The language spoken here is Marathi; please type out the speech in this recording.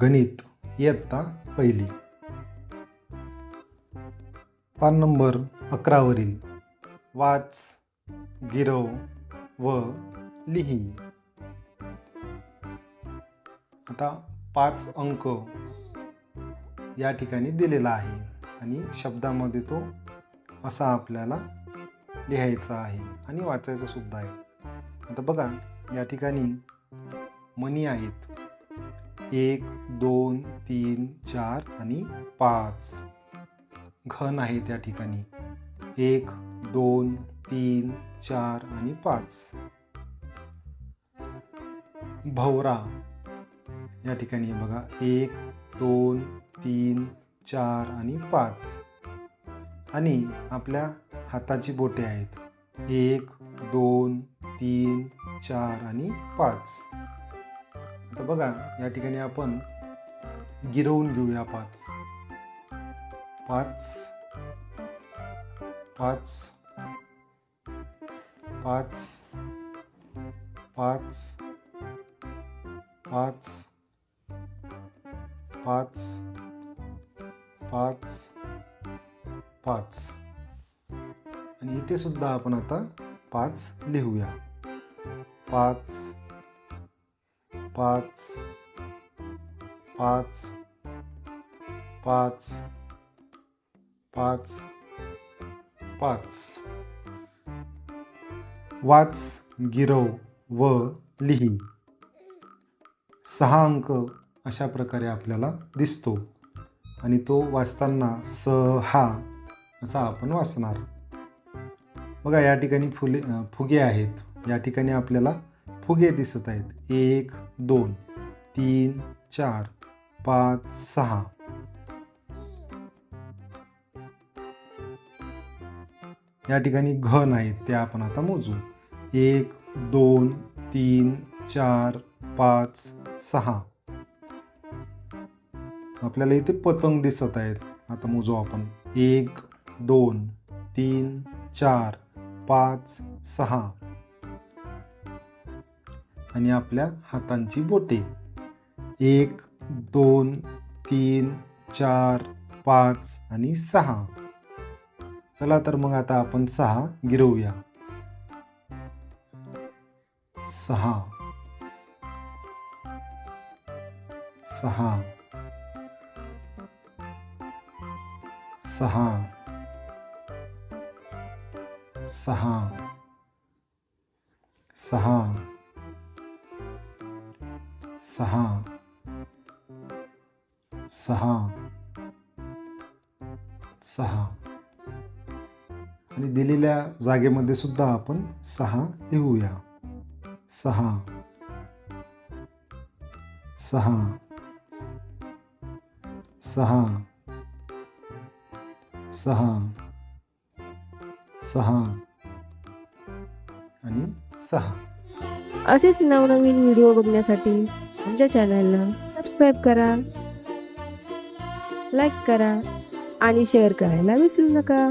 गणित इयत्ता पहिली. पान नंबर अकरावरील. वाच गिरव व लिही. आता पाच अंक या ठिकाणी दिलेला आहे आणि शब्दामध्ये तो असा आपल्याला लिहायचा आहे आणि वाचायचा सुद्धा आहे. आता बघा या ठिकाणी मनी आहेत. एक दोन तीन चार आणि पाच. घन आहे त्या ठिकाणी. एक दोन तीन चार आणि पाच. भवरा. या ठिकाणी बघा. एक दोन तीन चार आणि पाच. आणि आपल्या हाताची बोटे आहेत. एक दोन तीन चार आणि पाच. तर बघा या ठिकाणी आपण गिरवून घेऊया पाच. पाच. पाच. पाच. पाच. पाच. पाच. पाच. पाच. आणि इथे सुद्धा आपण आता पाच लिहूया. पाच. पाच पाच पाच पाच पाच. वाच गिरव व लिही. सहा अंक अशा प्रकारे आपल्याला दिसतो. आणि तो वाचताना स हा असा आपण वाचणार. बघा या ठिकाणी फुले फुगे आहेत. या ठिकाणी आपल्याला फुगे दिसत आहेत. एक दोन तीन चार पाच सहा. या ठिकाणी घन आहेत ते आपण आता मोजू. एक दोन तीन चार पाच सहा. आपल्याला इथे पतंग दिसत आहेत. आता मोजू आपण. एक दोन तीन चार पाच सहा. आणि आपल्या हातांची बोटे. एक दोन तीन चार पाच आणि सहा. चला तर मग आता आपण सहा गिरवूया. सहा. सहा. सहा. सहा. सहा. सहा सहा सहा. आणि दिलेल्या जागेमध्ये सुद्धा आपण सहा लिहूया सहा सहा सहा सहा सहा. आणि सहा. असेच नवनवीन व्हिडिओ बघण्यासाठी आमच्या चॅनलला सबस्क्राईब करा लाईक करा आणि शेअर करायला विसरू नका.